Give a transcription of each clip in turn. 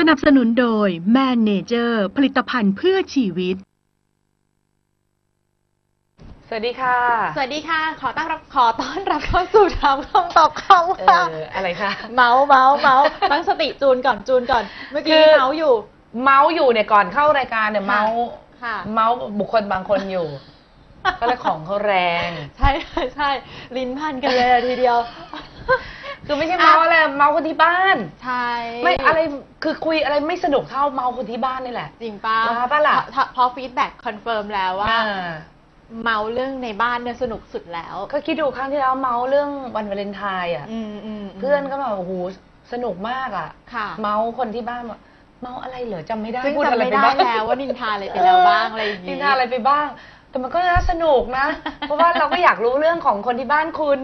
สนับสนุนโดยแมนเนเจอร์ผลิตภัณฑ์เพื่อชีวิต สวัสดีค่ะ สวัสดีค่ะ ขอต้อนรับขอต้อนรับเข้าสู่ถามคำตอบคำเอค่ะออะไรคะ เมาส์เมาส์เมาส์ตั้งสติจูนก่อนจูนก่อน เมื่อคืกี้อ เมาส์อยู่ เมาส์อยู่เนี่ยก่อนเข้ารายการเนี่ยค่ะ เมาส์ค่ะ เมาส์บุคคลบางคนอยู่ ก็เลยของเขาแรง ใช่ใช่ใช่ลิ้นพันกันเลยอะทีเดียว คือไม่ใช่เมาส์อะไรเมาส์คนที่บ้าน ใช่ไม่อะไรคือคุยอะไรไม่สนุกเท่าเมาส์คนที่บ้านนี่แหละ จริงป้าว่าปะล่ะ พอฟีดแบ็กคอนเฟิร์มแล้วว่าอ่าเมาส์เรื่องในบ้านเนี่ยสนุกสุดแล้ว ก็คิดดูครั้งที่แล้วเมาส์เรื่องวันวาเลนไทน์อะอืมอืมมเพื่อนก็แบบโอ้โหสนุกมากอะค่ะเมาส์คนที่บ้านว่าเมาส์อะไรเหรอจำไม่ได้ซึ่งพูดอะไรจำไม่ไปได้บ้างแล้วว่านินทาอะไรไปแล้วบ้างอะไรอย่างนิงี้นทาอะไรไปบ้างแต่มันก็น่าสนุกนะ เพราะว่าเราก็อยากรู้เรื่องของคนที่บ้านคุณ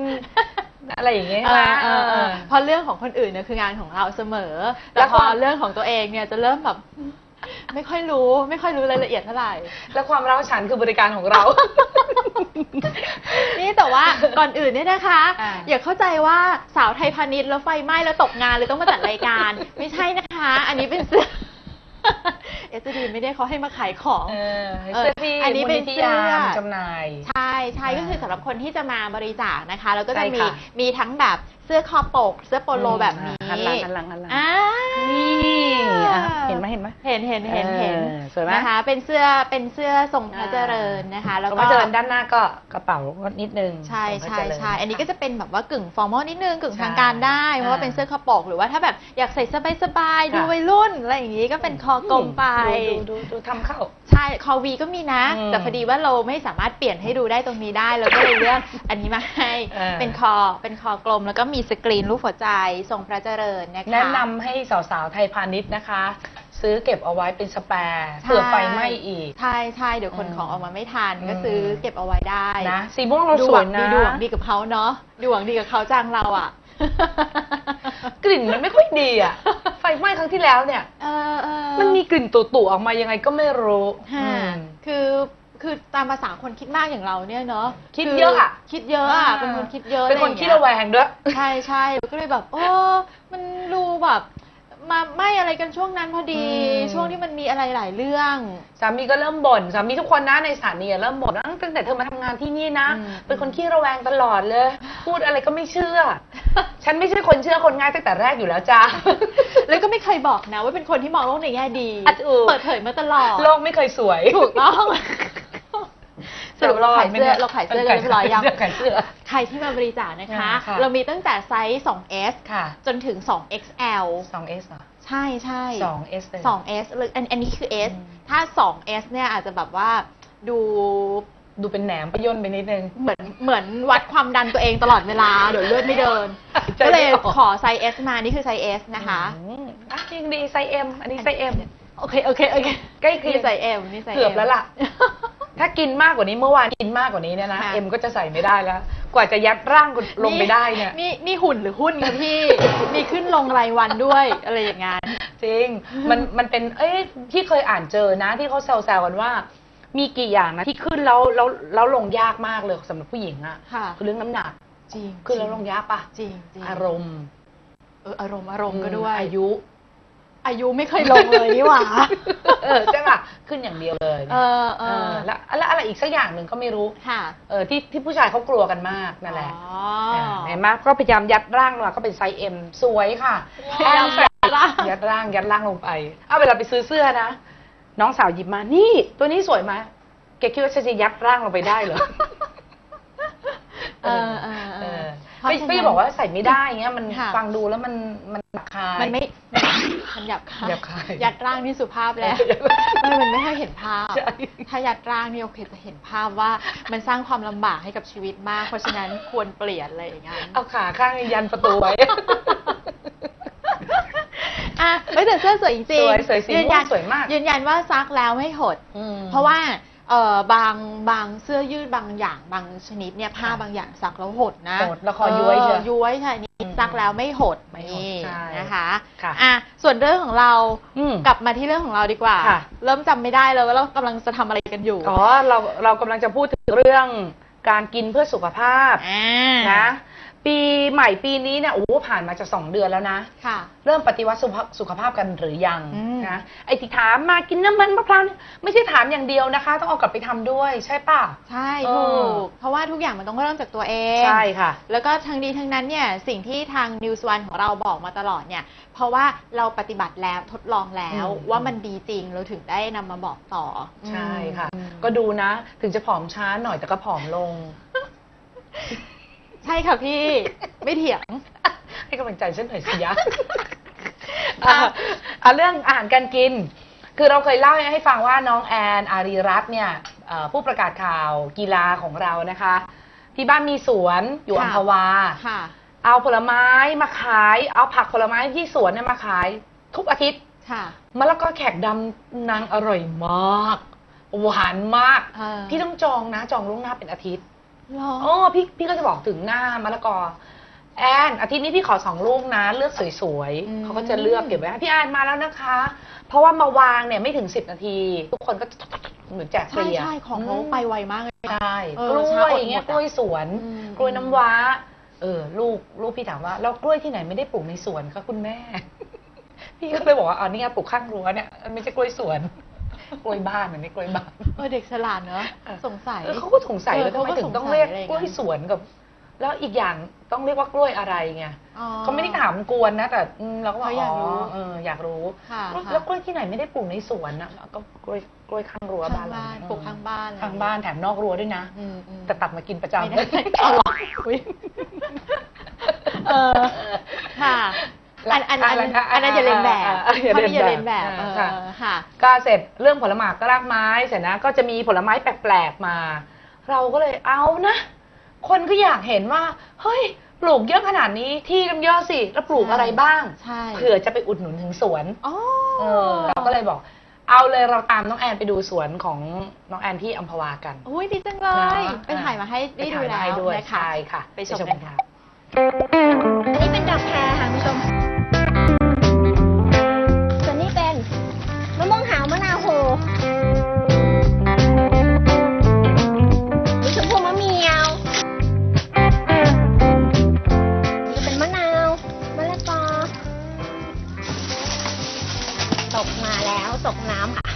อะไรอย่างเงี้ยเอใช่ไหมอเออเออเออเพราะเรื่องของคนอื่นเนี่ยคืองานของเราเสมอแล้แต่วพคอวามเรื่องของตัวเองเนี่ยจะเริ่มแบบไม่ค่อยรู้ไม่ค่อยรู้รายละเอียดเท่าไหร่ แล้วความเร้าฉันคือบริการของเรา นี่แต่ว่าก่อนอื่นเนี่ยนะคะอ่าอย่าเข้าใจว่าสาวไทยพาณิชย์แล้วไฟไหม้แล้วตกงานเลยต้องมาจัดรายการ ไม่ใช่นะคะ อันนี้เป็นเสื้อ เอสดีไม่ได้เขาให้มาขายของ เออเสื้อที่อันนี้เป็นมูลนิธิเสื้อยามจำหน่าย ใช่ใช่อ่าก็คือสำหรับคนที่จะมาบริจาคนะคะ แล้วก็ใช่จะมีค่ะมีทั้งแบบเสื้อคอปก เสื้อโปโลแบบนี้หันหลังหันหลังหันหลัง อ่านี่อะเห็ นไหมเห็นไหม เห็นเห็นเห็นเห็นเออสวยไหม นะคะ เป็นเสื้อเป็นเสื้อทรงพระเจริญนะคะ แล้วแล้วก็ก็เดินด้านหน้าก็กระเป๋าก็นิดนึงใช่ของพระใช่เจริญ ใช่อันนี้ก็จะเป็นแบบว่ากึ่งฟอร์มอลนิดนึงกึ่งใช่ทางการได้เพราะว่าอ่าเป็นเสื้อคอปกหรือว่าถ้าแบบอยากใส่สบายๆค่ะดูวัยรุ่นอะไรอย่างนี้ก็เป็นคอกลมไป ดูดูดูดูทำเข้า ใช่คอวีก็มีนะ อืมแต่พอดีว่าเราไม่สามารถเปลี่ยนให้ดูได้ตรงนี้ได้เราก็เลยเลือก อันนี้มาให้ เออ เป็นคอ เป็นคอกลม แล้วก็มีสกรีนรูปหัวใจทรงพระเจริญนะคะ แนะนำให้สาวๆไทยพาณิชย์นะคะ ซื้อเก็บเอาไว้เป็นสแปร์ใช่เผื่อไฟไหม้อีก ใช่ใช่เดี๋ยวคนอืมของออกมาไม่ทันก็อืมซื้อเก็บเอาไว้ได้นะสีม่วงเราดูสหววัยงนะดีดูหวังดีกับเขาเนาะดูหวังดีกับเขาจังเราอะ กลิ่นมันไม่ค่อยดีอะ ไฟไหม้ครั้งที่แล้วเนี่ยเออเออมันมีกลิ่นตุ่ๆออกมายังไงก็ไม่รู้ฮะอืมคือคือตามภาษาคนคิดมากอย่างเราเนี่ยเนาะคิดเยอะอะคิดเยอะอะเป็นคนคิดเยอะเป็นคนอไอย่าขี้งงี้ยระแวงด้วยใช่ใช่แล้วก็เลยแบบโอ้มันดูแบบ มาไม่อะไรกันช่วงนั้นพอดี อืม ช่วงที่มันมีอะไรหลายเรื่อง สามีก็เริ่มบ่นสามีทุกคนนะในสถานีอะเริ่มบ่นว่าตั้งแต่เธอมาทำงานที่นี่นะ อืม เป็นคนขี้ระแวงตลอดเลย พูดอะไรก็ไม่เชื่อ ฉันไม่ใช่คนเชื่อคนง่ายตั้งแต่แรกอยู่แล้วจ้า แล้วก็ไม่เคยบอกนะ ว่าเป็นคนที่มองโลกในแง่ดี อะถูก เปิดเผยมาตลอดโลกไม่เคยสวย ถูกต้อง สรุปเราขายเสื้อเราขายเสื้อกันเรียบร้อยยังขายเสื้อ ใครที่มาบริจาคนะคะอ่าค่ะ เรามีตั้งแต่ไซส์ 2S ค่ะจนถึง 2XL 2S เหรอใช่ใช่ 2S เลย 2S เลยอันอันนี้คือ S อืม ถ้า 2S เนี่ยอาจจะแบบว่าดูดูเป็นแหนมประย่นไปนิดนึง เหมือนเหมือนวัดความดันตัวเองตลอดเวลา เดี๋ยวเลือดไม่เดิน ใจก็ไม่เลยออก ขอไซส์ S มา นี่คือไซส์ S นะคะ อืมอะยังดีไซส์ M อันนี้ไซส์ M โอเคโอเคโอเคใกล้เคียงนี่ไซส์ M นี่ไซส์ M เกือบแล้วล่ะ ถ้ากินมากกว่านี้เมื่อวานกินมากกว่านี้เนี่ยนะค่ะ เอ็มก็จะใส่ไม่ได้แล้ว กว่าจะยัดร่างลงไปได้เนี่ย นี่นี่หุ่นหรือหุ้นคะพี่ มีขึ้นลงรายวันด้วยอะไรอย่างงั้น จริง มันมันเป็น เอ้ยที่เคยอ่านเจอนะ ที่เขาแซวๆกันว่า มีกี่อย่างนะที่ขึ้นแล้วแล้วแล้วลงยากมากเลยสำหรับผู้หญิงอะค่ะ คือเรื่องน้ำหนักจริงขึ้นแล้วลงยากปะจริงจริงอารมณ์เอออารมณ์อารมณ์ก็ด้วย อายุ อายุไม่เคยลงเลยนี่หว่า เออใช่ปะขึ้นอย่างเดียวเลยเออเอเอออแล้วแล้วอะไรอีกสักอย่างหนึ่งก็ไม่รู้ค่ะเออที่ที่ผู้ชายเขากลัวกันมากนั่นแหละอ๋อเห็นไหมก็พยายามยัดร่างมาก็เป็นไซส์ M สวยค่ะพยายามยัดร่างยัดร่างยัดร่างลงไปเอาเวลาไปซื้อเสื้อนะน้องสาวหยิบมานี่ ตัวนี้สวยไหมแกคิดว่าฉันจะยัดร่างลงไปได้เหรอเออเออเอเอออเพราะไม่ฉะนั้นไม่บอกว่าใส่ไม่ได้เงี้ยมันค่ะฟังดูแล้วมันมันหนักคายมันไม่ มันหยาบคายหยาบคายยัดร่างนี่สุภาพแล้วมันมันไม่ค่อยเห็นภาพ ใช่ ถ้ายัดร่างนี่โอเคจะเห็นภาพว่ามันสร้างความลำบากให้กับชีวิตมาก เพราะฉะนั้นควรเปลี่ยนอะไรอย่างเงี้ย เอาขาข้างยันประตูไว้ อะเฮ้ยแต่เสื้อสวยจริงสวยสวยสีม่วงยืนยันสวยมาก ยืนยันว่าซักแล้วไม่หด อืม เพราะว่าเอ่อบางบางเสื้อยืดบางอย่างบางชนิดเนี่ยผ้าค่ะบางอย่างซักแล้วหดนะหดแล้วคอย้วยเชียวเออย้วยใช่นี่อืม ซักแล้วไม่หดไม่หดนี่ใช่นะคะค่ะอะส่วนเรื่องของเราอืมกลับมาที่เรื่องของเราดีกว่า ค่ะ เริ่มจำไม่ได้แล้วว่าเรากำลังจะทำอะไรกันอยู่อ๋อเราเรากำลังจะพูดถึงเรื่องการกินเพื่อสุขภาพอ่านะ ปีใหม่ปีนี้เนี่ยโอ้โหผ่านมาจะสองเดือนแล้วนะ ค่ะ เริ่มปฏิวัติสุขภาพสุขภาพกันหรือยังอืม นะไอ้ที่ถามมากินน้ำมันมะพร้าวเนี่ยไม่ใช่ถามอย่างเดียวนะคะ ต้องเอากลับไปทำด้วยใช่ป่ะ ใช่เอถูอ กเพราะว่าทุกอย่างมันต้องเริ่มจากตัวเอง ใช่ค่ะ แล้วก็ทั้งนี้ทั้งนั้นเนี่ยสิ่งที่ทาง News One ของเราบอกมาตลอดเนี่ย เพราะว่าเราปฏิบัติแล้วทดลองแล้วอืม ว่ามันดีจริงเราถึงได้นำมาบอกต่อใช่ค่ะ อืมก็ดูนะ ถึงจะผอมช้าหน่อยแต่ก็ผอมลง ใช่ค่ะพี่ ไม่เถียง ให้กำลังใจฉันหน่อยสิยะอะอะเรื่องอาหารการกิน คือเราเคยเล่าให้ฟังว่าน้องแอนอารีรัตน์เนี่ยเอ่อผู้ประกาศข่าวกีฬาของเรานะคะ ที่บ้านมีสวนอยู่ค่ะ อัมพวา ค่ะ เอาผลไม้มาขาย เอาผักผลไม้ที่สวนเนี่ยมาขาย ทุกอาทิตย์ค่ะมะละกอแขกดำนางอร่อยมาก หวานมาก เออพี่ต้องจองนะ จองล่วงหน้าเป็นอาทิตย์เหรอ อ๋อพี่พี่ก็จะบอกถึงหน้ามะละกอ แอนอาทิตย์นี้พี่ขอสองลูกนะ เลือกสวยอืม ๆเขาก็จะเลือกเก็บไว้ให้พี่แอนมาแล้วนะคะ เพราะว่ามาวางเนี่ยไม่ถึงสิบนาที ทุกคนก็เหมือนแจกฟใช่รีอะใช่ของเขามไปไวมากเลย ใช่เอกอล้ช้าวยอดอย่างเงี้หมยดอะกล้วยสวน อืม กล้วยน้ำว้า เออ ลูกลูกพี่ถามว่าแล้วกล้วยที่ไหนไม่ได้ปลูกในสวนคะคุณแม่ พี่ก็เลยบอกว่าอ๋อนี่ไงปลูกข้างรั้วเนี่ยมันไม่ใช่กล้วยสวน กล้วยบ้านมันไม่กล้วยบ้านเออเด็กฉลาดเนอะสงสัยเออเขาก็สงสัยเออแล้วทำไมเขาก็ถึงต้องสงสัยเรียกอะไรอย่างกล้วยนั้นสวนกับ แล้วอีกอย่างต้องเรียกว่ากล้วยอะไรไงอ๋อเขาไม่ได้ถามกวนนะ แต่อืมเราก็บอกเขาอยากรู้เอออยากรู้ค่ะแล้วค่ะแล้วกล้วยที่ไหนไม่ได้ปลูกในสวนนะก็กล้วยกล้วยข้างรั้วข้างบ้านบ้านเรปลูกข้างบ้านอะไรข้างบ้านแถมนอกรั้วด้วยนะอืมอืมแต่ตัดมากินประจำไม่ได้เอาหรออุ๊ยเออค่ะ อันอันอันอะไรคะอันนั้นอย่าเลียนแบบอ่าอ่าอย่าข้อเลียนนี้อย่าเลียนแบบแบบเออค่ะค่ะ ก็เสร็จเรื่องผลไม้ก็รากไม้เสร็จนะก็จะมีผลไม้แปลกๆมา เราก็เลยเอานะ คนก็อยากเห็นว่า เฮ้ยปลูกเยอะขนาดนี้ที่น้ำเยอะสิ แล้วปลูกอะไรบ้างใช่เผื่อจะไปอุดหนุนถึงสวนอ๋อเออเราก็เลยบอก เอาเลยเราตามน้องแอนไปดูสวนของน้องแอนที่อัมพวากันอุ้ยดีจังเลยนะไปถ่ายมาให้ได้ดูปถ่ายแล้ให้วด้วยนะคะใช่ค่ะไปชมกันค่ะอันนี้เป็นดอกแครค่ะคุณผู้ชม ตกมาแล้วตกน้ำค่ะ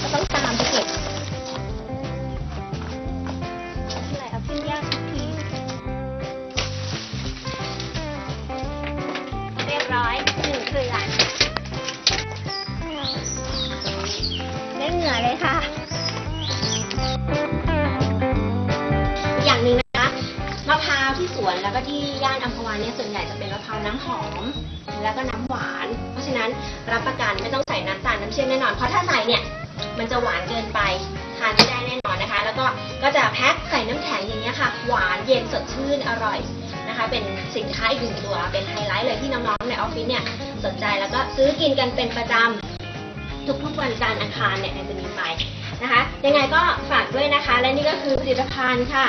ก็ต้องตามไปเก็บะฉะนั้นรับประกันไม่ต้องใส่น้ำตาลน้ำเชื่อมแน่นอน เพราะถ้าใส่เนี่ยมันจะหวานเกินไปทานไม่ได้แน่นอนนะคะ แล้วก็ก็จะแพ็คใส่น้ำแข็งอย่างเงี้ยค่ะ หวานเย็นสดชื่นอร่อยนะคะ เป็นสินค้าอีกหนึ่งตัวเป็นไฮไลท์เลยที่น้องๆในออฟฟิศเนี่ยสนใจแล้วก็ซื้อกินกันเป็นประจำทุกๆวันจันทร์อังคารเนี่ยจะมีไปนะคะ ยังไงก็ฝากด้วยนะคะ และนี่ก็คือผลิตภัณฑ์ค่ะ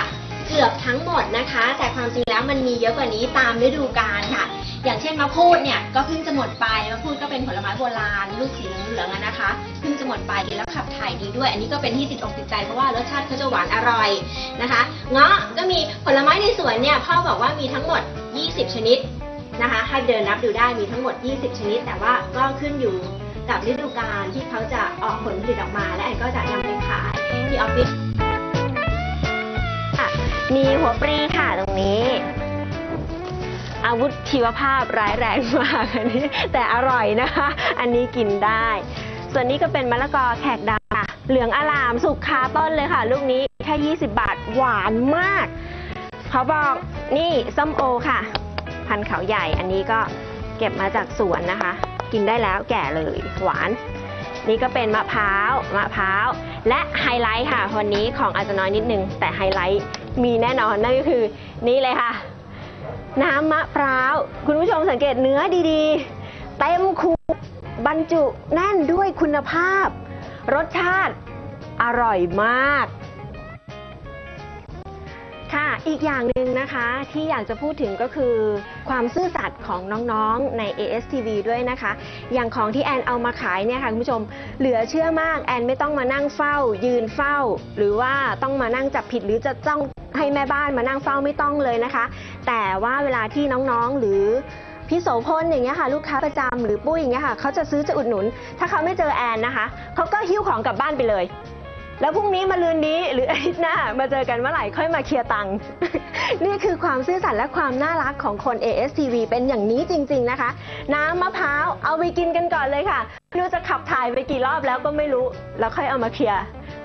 เกือบทั้งหมดนะคะ แต่ความจริงแล้วมันมีเยอะกว่านี้ตามฤดูกาลค่ะ อย่างเช่นมะพูดเนี่ยก็เพิ่งจะหมดไปมะพูดก็เป็นผลไม้โบราณลูกสีเหลืองๆอะนะคะเพิ่งจะหมดไปแล้วขับถ่ายดีด้วย อันนี้ก็เป็นที่ติดอกติดใจเพราะว่ารสชาติเขาจะหวานอร่อยนะคะเงาะก็มีผลไม้ในสวนเนี่ยพ่อบอกว่ามีทั้งหมด 20 ชนิดนะคะให้เดินนับดูได้มีทั้งหมด 20 ชนิด แต่ว่าก็ขึ้นอยู่กับฤดูกาลที่เขาจะออกผลผลิตออกมา และแอนก็จะนำไปขายที่ออฟฟิศ มีหัวปรีค่ะตรงนี้ อาวุธชีวภาพร้ายแรงมากอันนี้ แต่อร่อยนะคะ อันนี้กินได้ ส่วนนี้ก็เป็นมะละกอแขกดำค่ะเหลืองอลามสุกคาต้นเลยค่ะ ลูกนี้แค่ 20 บาทหวานมาก เขาบอกนี่ส้มโอค่ะ พันเขาใหญ่อันนี้ก็เก็บมาจากสวนนะคะ กินได้แล้วแก่เลยหวาน นี่ก็เป็นมะพร้าวมะพร้าว และไฮไลท์ค่ะ วันนี้ของอาจจะน้อยนิดนึง แต่ไฮไลท์มีแน่นอนนั่นก็คือนี่เลยค่ะ น้ำมะพร้าว คุณผู้ชมสังเกตเนื้อดีๆ เต็มคูบรรจุแน่นด้วยคุณภาพ รสชาติอร่อยมาก ค่ะ อีกอย่างหนึ่งนะคะที่อยากจะพูดถึงก็คือ ความซื่อสัตย์ของน้องๆใน ASTV ด้วยนะคะ อย่างของที่แอนเอามาขายเนี่ยค่ะคุณผู้ชม เหลือเชื่อมากแอนไม่ต้องมานั่งเฝ้า ยืนเฝ้า หรือว่าต้องมานั่งจับผิดหรือจะต้องให้แม่บ้านมานั่งเฝ้าไม่ต้องเลยนะคะ แต่ว่าเวลาที่น้องๆหรือพี่โสพลอย่างเงี้ยค่ะลูกค้าประจำหรือปุ้ยอย่างเงี้ยค่ะเขาจะซื้อจะอุดหนุน ถ้าเขาไม่เจอแอนนะคะเขาก็หิ้วของกลับบ้านไปเลย แล้วพรุ่งนี้มาลืนนี้หรืออาทิตย์หน้ามาเจอกันเมื่อไหร่ค่อยมาเคลียร์ตังค์ นี่คือความซื่อสัตย์และความน่ารักของคน ASTV เป็นอย่างนี้จริง ๆนะคะ น้ำมะพร้าวเอาไปกินกันก่อนเลยค่ะไม่รู้จะขับถ่ายไปกี่รอบแล้วก็ไม่รู้ แล้วค่อยเอามาเคลียร์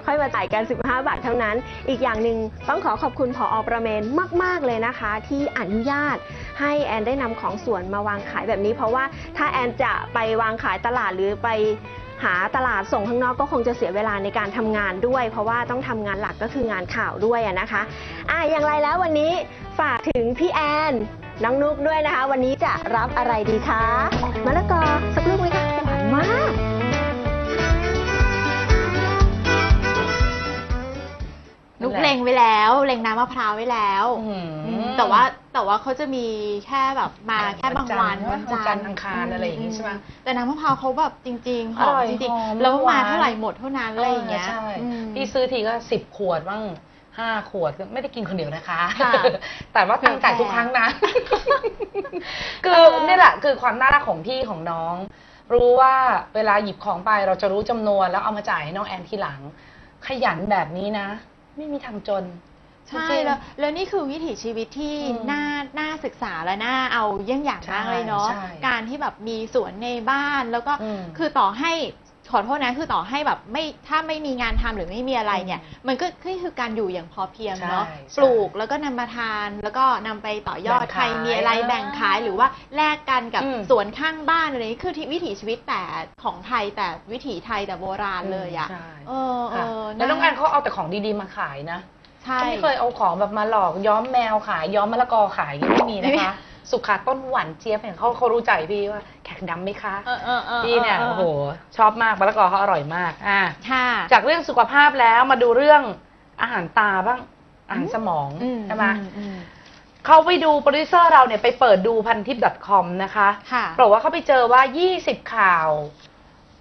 ค่อยมาจ่ายกัน 15 บาทเท่านั้น อีกอย่างหนึ่งต้องขอขอบคุณผออประเมนมาก ๆ เลยนะคะ ที่อนุญาตให้แอนได้นำของสวนมาวางขายแบบนี้ เพราะว่าถ้าแอนจะไปวางขายตลาดหรือไป หาตลาดส่งข้างนอกก็คงจะเสียเวลาในการทำงานด้วย เพราะว่าต้องทำงานหลักก็คืองานข่าวด้วยอะนะคะอะอย่างไรแล้ววันนี้ฝากถึงพี่แอนน้องนุกด้วยนะคะ วันนี้จะรับอะไรดีคะมะละกอสักลูกไหมคะหวานมากนุกเล็งไว้แล้วเล็งน้ำมะพร้าวไว้แล้วอื้อหืออืมแต่ว่า แต่ว่าเขาจะมีแค่แบบมาแค่บางวันวัวันนจัจันนทร์ทร์อังคารอะไรอย่างงี้ใช่ไหมแต่น้ำมะพร้าวเขาแบบจริงๆหออร่มอยจริงหอมๆแล้วหวามานเท่าไหร่หมดเท่านั้นอะไรอย่างเงี้ยใช่อืมพี่ซื้อทีก็สิบขวดบ้างห้าขวดก็ไม่ได้กินคนเดียวนะคะค่ะแต่ว่าตั้งใจทุกครั้งนะ คือเออนี่แหละคือความน่ารักของพี่ของน้อง รู้ว่าเวลาหยิบของไปเราจะรู้จำนวนแล้วเอามาจ่ายให้น้องแอนทีหลัง ขยันแบบนี้นะ ไม่มีทางจน ใช่จริงๆแล้วแล้วนี่คือวิถีชีวิตที่อืมน่าน่าศึกษาและน่าเอาเยี่ยงอย่างมากเลยเนาะใช่ใช่การที่แบบมีสวนในบ้านแล้วก็อืมคือต่อให้ขอโทษนะคือต่อให้แบบไม่ถ้าไม่มีงานทำหรือไม่มีอะไรเนี่ย มันก็คือคือการอยู่อย่างพอเพียงเนาะใช่ใช่ปลูกแล้วก็นำมาทานแล้วก็นำไปต่อยอดแบ่งใครขายมีอะไรแบ่งขายหรือว่าแลกกันกับอืม สวนข้างบ้านอะไรนี้คือที่วิถีชีวิตแต่ของไทยแต่วิถีไทยแต่โบราณเลยอะใช่เออเอค่ะอแล้วน้องแอนเขาเอาแต่ของดีๆมาขายนะ ใช่เขาไม่เคยเอาของแบบมาหลอกย้อมแมวขายย้อมมะละกอขายอย่างนี้ไม่มีนะไม่มีคะ สุขาต้นหวานเจี๊ยบเนี่ยเขาเขารู้ใจพี่ว่าแขกดำไหมคะเออเออเออพี่เนี่ยออโอ้โหชอบมากมะละกอเขาอร่อยมากอะค่ะ จากเรื่องสุขภาพแล้วมาดูเรื่องอาหารตาบ้างอาหารสมองอืใช่ไหมอือืมเขาไปดูโปรดิวเซอร์เราเนี่ยไปเปิดดูพันทิป .com นะคะค่ะปรากฏว่าเขาไปเจอว่า 20 ข่าว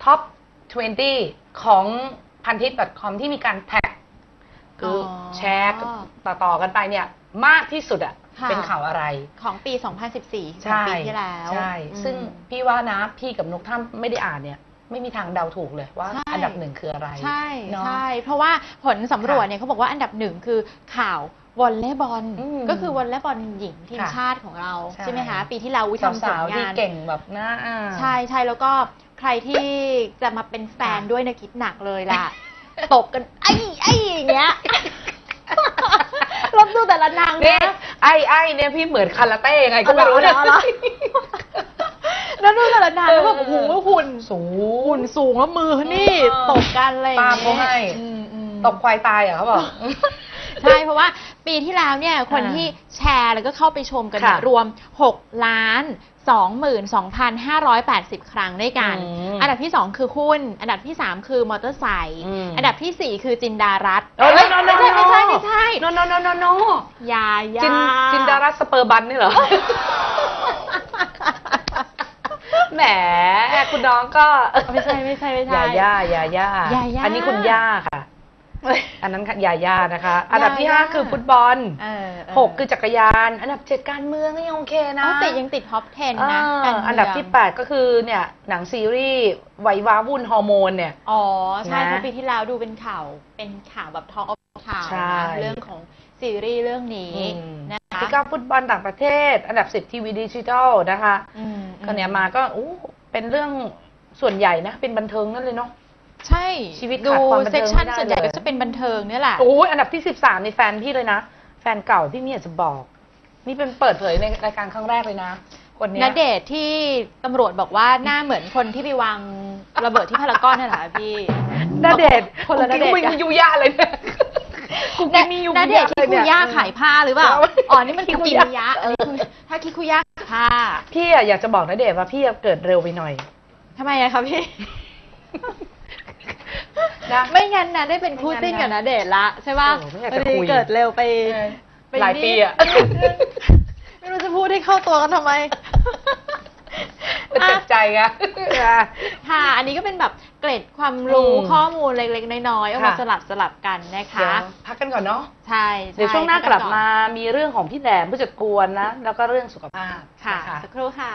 ท็อป 20 ของพันทิป .com ที่มีการแท็กคือออ แชร์ต่อๆกันไปเนี่ยมากที่สุดอะค่ะ เป็นข่าวอะไร ของปี 2014ใช่ของปีที่แล้วใช่อืม ซึ่งพี่ว่านะพี่กับนุกถ้าไม่ได้อ่านเนี่ย ไม่มีทางเดาถูกเลยว่า ใช่ อันดับหนึ่งคืออะไรใช่เนาะ ใช่ เพราะว่าผลสำรวจค่ะเนี่ยเขาบอกว่าอันดับหนึ่งคือข่าววอลเลย์บอล อืมก็คือวอลเลย์บอลหญิงทีมค่ะชาติของเราใช่ ใช่ไหมคะ ปีที่แล้วอุ๊ยทำผสาลวๆที่งาน เก่งแบบน่าอ่าน ใช่ใช่แล้วก็ใครที่จะมาเป็นแฟนค่ะ ด้วยนะคิดหนักเลยล่ะ ตบกันไอ้ไอ้อย่างเงี้ย ลบดูแต่ละนางเนี่ยนะไอ้ไอ้เนี่ยพี่เหมือนคาราเต้ยังไงก็ไม่รู้อ๋อเหรอเหรอ แล้วดูแต่ละนางแล้วแบบเอโอ้อโหหุ่นสูหุ่งนสูงแล้วมือนี่เออตบกันอะไรอย่างตามเงี้ยเขาให้อืมอืม ตบควายตายเหรอเขาบอก ใช่เพราะว่าปีที่แล้วเนี่ยคนอ่าที่แชร์แล้วก็เข้าไปชมกันเนี่ยค่ะรวม 6 ล้าน 22,580 ครั้งด้วยกันอืมอันดับที่ 2 คือหุ้น อันดับที่ 3 คือมอเตอร์ไซค์อืมอันดับทีสี่ 4 คือจินดารัตน์เอ้ย no, no, no, ไม่ใช่ไม่ใช่ no. ไม่ใช่โนโนโนโนโนยาจินยาจินดารัสสเปอร์บันนี่เหรอ แหม คุณน้องก็ ไม่ใช่ไม่ใช่ไม่ใช่ยาย่ายาย่ายาย่าอันนี้คุณย่าค่ะ อันนั้นค่ะยาย่านะคะ อันดับที่ยาห้าย่าคือฟุตบอลเออเหกคือจักรยาน อันดับเจ็ดการเมืองก็ยังโอเคนะอ๋อติดยังติดท็อป 10 นะเออการเมืงอันดับที่ 8 ก็คือเนี่ยหนังซีรีส์ไวยว้าวุ่นฮอร์โมนเนี่ย อ๋อ ใช่นะเพราะปีที่แล้วดูเป็นข่าว เป็นข่าวแบบทองออฟข่าวใช่ นะเรื่องของซีรีส์เรื่องนี้อืมนะคะที่เก้าฟุตบอลต่างประเทศ อันดับ 10 ทีวีดิจิทัลนะคะอืมก็เนี่ยมาก็อู้เป็นเรื่องส่วนใหญ่นะ เป็นบันเทิงนั่นเลยเนาะ ใช่ชีวิตดูขาดความบันเทิเซ็งกชันไม่ได้ส่วนใหญ่เลย ก็จะเป็นบันเทิงเนี่ยแหละ โอ้ยอันดับที่13ในแฟนพี่เลยนะ แฟนเก่าพี่ไมีอยากจะบอก นี่เป็นเปิดเผยในรายการครั้งแรกเลยนะ คนเนี้ย ณเดชน์ที่ตำรวจบอกว่าหน้าเหมือนคนที่ไปวางระเบิดที่พารากอนนั่นแหละพี่ ณเดชน์คนละณเดชน์กูกินยูย่าเลยเนี่ยกูกินมียูณเดชน์ที่คุย่าขายผ้าหรือเปล่าเอาอ๋อ นี่มันคิคุคุกิย่านยะเออคุณถ้าคิคุย่าขายผ้าพี่อะอยากจะบอกณเดชน์ว่าพี่อะเกิดเร็วไปหน่อย ทำไมอะคะพี่ นะไม่งั้นนะได้เป็นคู่จิ้นกับณเดชน์ละใช่ป่ะโอ้ไม่อยากจะคุยพอดีเกิดเร็วไปเออไปหลายปีอะไม่รู้จะพูดให้เข้าตัวกันทำไม มันเจ็บใจไง ค่ะ อันนี้ก็เป็นแบบเกร็ดความรู้อืม ข้อมูลเล็กๆ น้อยๆ เอามาค่ะสลับสลับกันนะเดี๋คะยวพักกันก่อนเนาะ ใช่ใเดี๋ยวช่วงหน้ากลับพัมามีเรื่องของพี่แหลมผู้จัดกวนนะ แล้วก็เรื่องสุขภาพค่ะ น สักครู่ค่ะ